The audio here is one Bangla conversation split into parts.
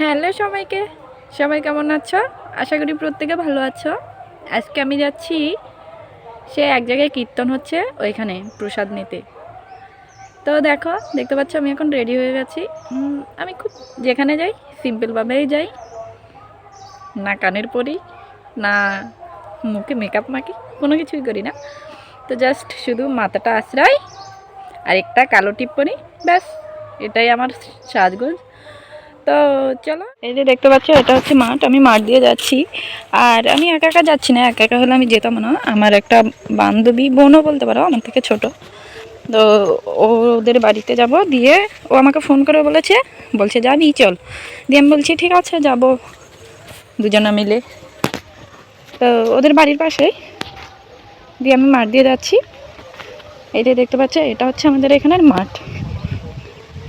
হ্যালো সবাইকে। সবাই কেমন আছো? আশা করি প্রত্যেকে ভালো আছো। আজকে আমি যাচ্ছি, সে এক জায়গায় কীর্তন হচ্ছে, ওইখানে প্রসাদ নিতে। তো দেখো, দেখতে পাচ্ছ আমি এখন রেডি হয়ে গেছি। আমি খুব যেখানে যাই সিম্পলভাবেই যাই। না কানের পরি, না মুখে মেকআপ মাখি, কোনো কিছুই করি না। তো জাস্ট শুধু মাথাটা আশ্রয় আর একটা কালো টিপ পরি ব্যাস, এটাই আমার সাজগোজ। তো চলো। এই যে দেখতে পাচ্ছ, এটা হচ্ছে মাঠ, আমি মাঠ দিয়ে যাচ্ছি। আর আমি একা একা যাচ্ছি না, একা একা হলে আমি যেতাম না। আমার একটা বান্ধবী, বোনও বলতে পারো, আমার থেকে ছোট। তো ওদের বাড়িতে যাব, দিয়ে ও আমাকে ফোন করে বলেছে, বলছে, যাবি? চল। দিয়ে আমি বলছি, ঠিক আছে, যাব। দুজনা মিলে। তো ওদের বাড়ির পাশেই দিয়ে আমি মাঠ দিয়ে যাচ্ছি। এই যে দেখতে পাচ্ছ, এটা হচ্ছে আমাদের এখানের মাঠ।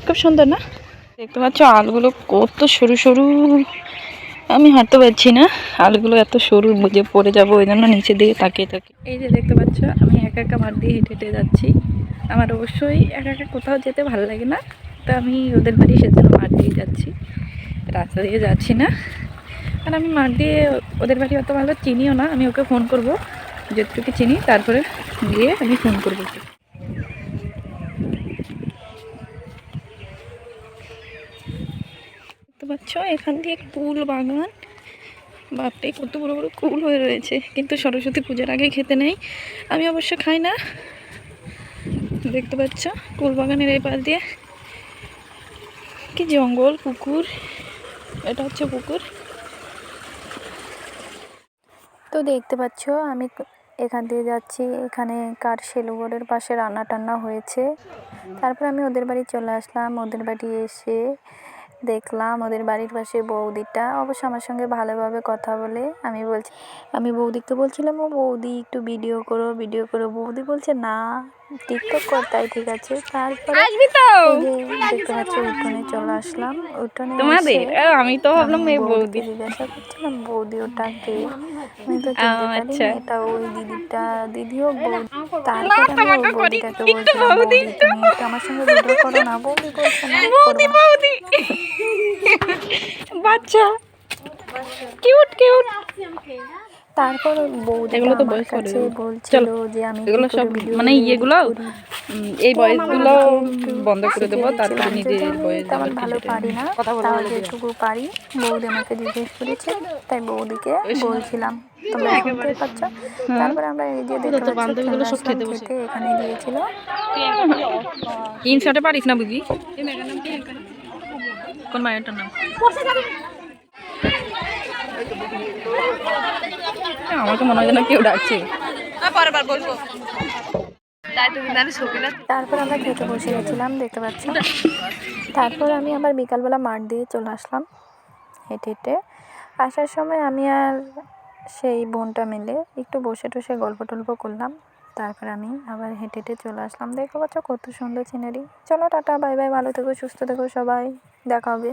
খুব সুন্দর না? দেখতে পাচ্ছ, আলগুলো কত সরু সরু। আমি হাঁটতে পারছি না, আলগুলো এত সরু বুঝে পড়ে যাব, ওই জন্য নিচে দিয়ে তাকিয়ে থাকি। এই যে দেখতে পাচ্ছ, আমি একা একা মাঠ দিয়ে হেঁটে হেঁটে যাচ্ছি। আমার অবশ্যই একা একা কোথাও যেতে ভালো লাগে না, তো আমি ওদের বাড়ি সেজন্য মাঠ দিয়ে যাচ্ছি। রাস্তা দিয়ে যাচ্ছি না। আর আমি মাঠ দিয়ে ওদের বাড়ি অত ভালো চিনিও না, আমি ওকে ফোন করব, যেটুকু চিনি, তারপরে গিয়ে আমি ফোন করব ওকে। দেখতে পাচ্ছ? এখান দিয়ে কুল বাগান। বাপরে, কত বড় বড় কুল হয়ে রয়েছে। কিন্তু সরস্বতী পূজার আগে খেতে নেই। আমি অবশ্য খাই না। দেখতে পাচ্ছ, কুল বাগানের এই পাশ দিয়ে। কি জঙ্গল, পুকুর। এটা হচ্ছে পুকুর। তো দেখতে পাচ্ছ, আমি এখান দিয়ে যাচ্ছি। এখানে কার সেলুগড়ের পাশে রান্না টান্না হয়েছে। তারপর আমি ওদের বাড়ি চলে আসলাম। ওদের বাড়ি এসে দেখলাম ওদের বাড়ির পাশে বৌদিটা। অবশ্য আমার সঙ্গে ভালোভাবে কথা বলে আমি বলছি আমি বৌদিকে বলছিলাম ও বৌদি একটু ভিডিও করো ভিডিও করো। বৌদি বলছে না টিকটক কর তাই ঠিক আছে। তারপরে আসবি তো? দেখতে পাচ্ছি উঠোনে চলে আসলাম। উঠোনে তোমাদের? আমি তো ভাবলাম এই বৌদি। জিজ্ঞাসা করছিলাম বৌদি ওটা কে? আচ্ছা। এটা ওই দিদিটা দিদিও বৌদি তারপরে আমি ওই বৌদিটাকে বলছিলাম আমার সঙ্গে ভিডিও করো না বৌদি বলছে না বৌদি বৌদি। বাচ্চা কিউট কিউট তারপর বৌদি এগুলো তো বয়স কাছে করে। বলছিল যে আমি এগুলো সব মানে ইয়েগুলো এই বয়সগুলো বন্ধ করে দেবো তারপরে আমি বয়স তেমন ভালো পারি না। কথা বলে তাও যেটুকু পারি বৌদি আমাকে জিজ্ঞেস করেছে তাই বৌদিকে বলছিলাম তোমরা শুনতে পাচ্ছ? তারপরে আমরা এই যে দেখতে পাচ্ছ এখানে গিয়েছিল পারিস না বুঝি? কোন মায়েরটার নাম? আমাকে মনে হয় যেন কেউ ডাকছে। তারপর আমরা খেতে বসে গেছিলাম দেখতে পাচ্ছি? তারপর আমি আবার বিকালবেলা মাঠ দিয়ে চলে আসলাম হেঁটে হেঁটে। আসার সময় আমি আর সেই বোনটা মিলে একটু বসে টসে গল্প টল্প করলাম। তারপর আমি আবার হেঁটে হেঁটে চলে আসলাম। দেখতে পাচ্ছ কত সুন্দর সিনারি চলো টাটা বাই বাই ভালো থেকো সুস্থ থেকো সবাই। দেখা হবে।